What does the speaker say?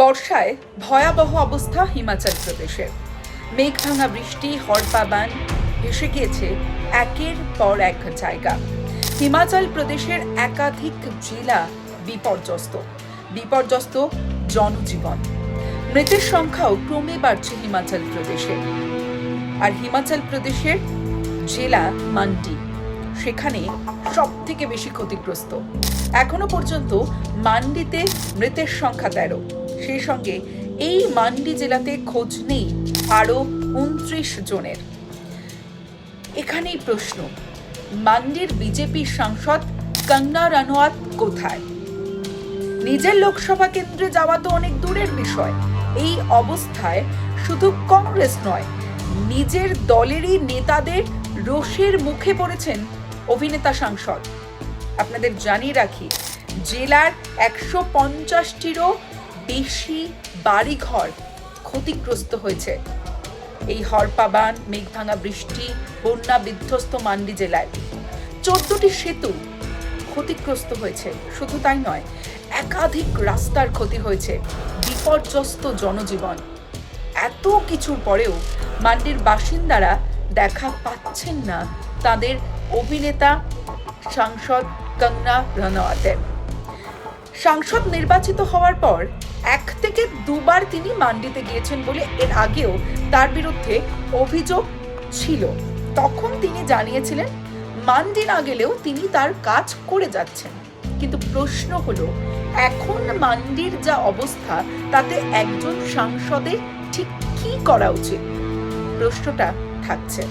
বর্ষায় ভয়াবহ অবস্থা হিমাচল প্রদেশের মেঘভাঙা বৃষ্টি হরপাবান ভেসে গিয়েছে একের পর এক জায়গা। হিমাচল প্রদেশের একাধিক জেলা বিপর্যস্ত। বিপর্যস্ত জনজীবন। মৃতের সংখ্যাও ক্রমে বাড়ছে হিমাচল প্রদেশে। আর হিমাচল প্রদেশের জেলা মান্ডি, সেখানে সব থেকে বেশি ক্ষতিগ্রস্ত। এখনও পর্যন্ত মান্ডিতে মৃতের সংখ্যা তেরো। সেই সঙ্গে এই মান্ডি জেলাতে খোঁজ নেই আরও উনত্রিশ জনের। এখানেই প্রশ্ন, মান্ডির বিজেপি সাংসদ কঙ্গনা রানোয়াত কোথায়? নিজের লোকসভা কেন্দ্রে যাওয়া তো অনেক দূরের বিষয়। এই অবস্থায় শুধু কংগ্রেস নয়, নিজের দলেরই নেতাদের রোষের মুখে পড়েছেন অভিনেতা সাংসদ। আপনাদের জানিয়ে রাখি, জেলার একশো পঞ্চাশটিরও বেশি বাড়িঘর ক্ষতিগ্রস্ত হয়েছে। এই হরপাবান মেঘভাঙা বৃষ্টি, বন্যা বিধ্বস্ত মান্ডি জেলায় চোদ্দটি সেতু ক্ষতিগ্রস্ত হয়েছে। শুধু তাই নয়, একাধিক রাস্তার ক্ষতি হয়েছে। বিপর্যস্ত জনজীবন। এত কিছুর পরেও মান্ডির বাসিন্দারা দেখা পাচ্ছেন না তাদের অভিনেতা, সাংসদ কঙ্গনা রানাওয়াতের সাংসদ নির্বাচিত হওয়ার পর এক থেকে দুবার তিনি মান্ডিতে গিয়েছেন বলে এর আগেও তার বিরুদ্ধে অভিযোগ ছিল। তখন তিনি জানিয়েছিলেন, মান্ডি না গেলেও তিনি তার কাজ করে যাচ্ছেন। কিন্তু প্রশ্ন হলো, এখন মান্ডির যা অবস্থা, তাতে একজন সাংসদের ঠিক কি করা উচিত? প্রশ্নটা থাকছে।